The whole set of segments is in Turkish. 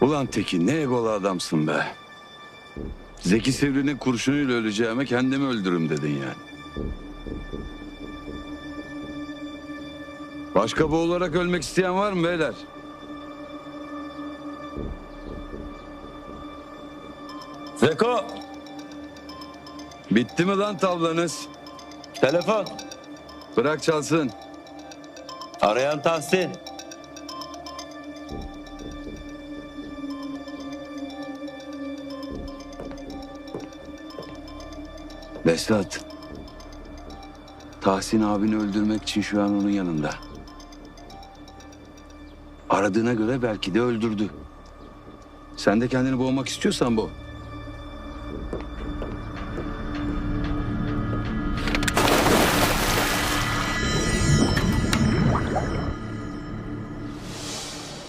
Ulan Tekin ne egolu adamsın be. Zeki Sivri'nin kurşunuyla öleceğime kendimi öldürürüm dedin yani. Başka boğularak ölmek isteyen var mı beyler? Zeko, Bitti mi lan tavlanız? telefon. Bırak çalsın. Arayan Tahsin. Besat. Tahsin abini öldürmek için şu an onun yanında. Aradığına göre belki de öldürdü. Sen de kendini boğmak istiyorsan bu.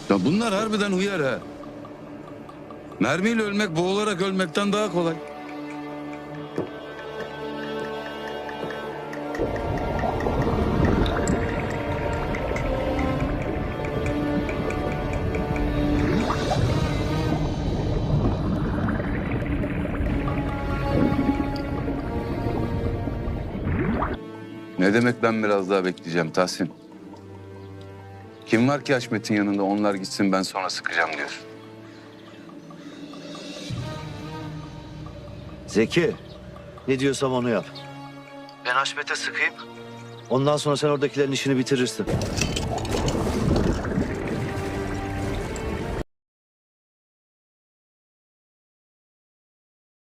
Ya bunlar harbiden uyar ha. Mermiyle ölmek boğularak ölmekten daha kolay. Ne demek ben biraz daha bekleyeceğim Tahsin? Kim var ki Haşmet'in yanında onlar gitsin ben sonra sıkacağım diyor. Zeki, ne diyorsam onu yap. Ben Haşmet'e sıkayım. Ondan sonra sen oradakilerin işini bitirirsin.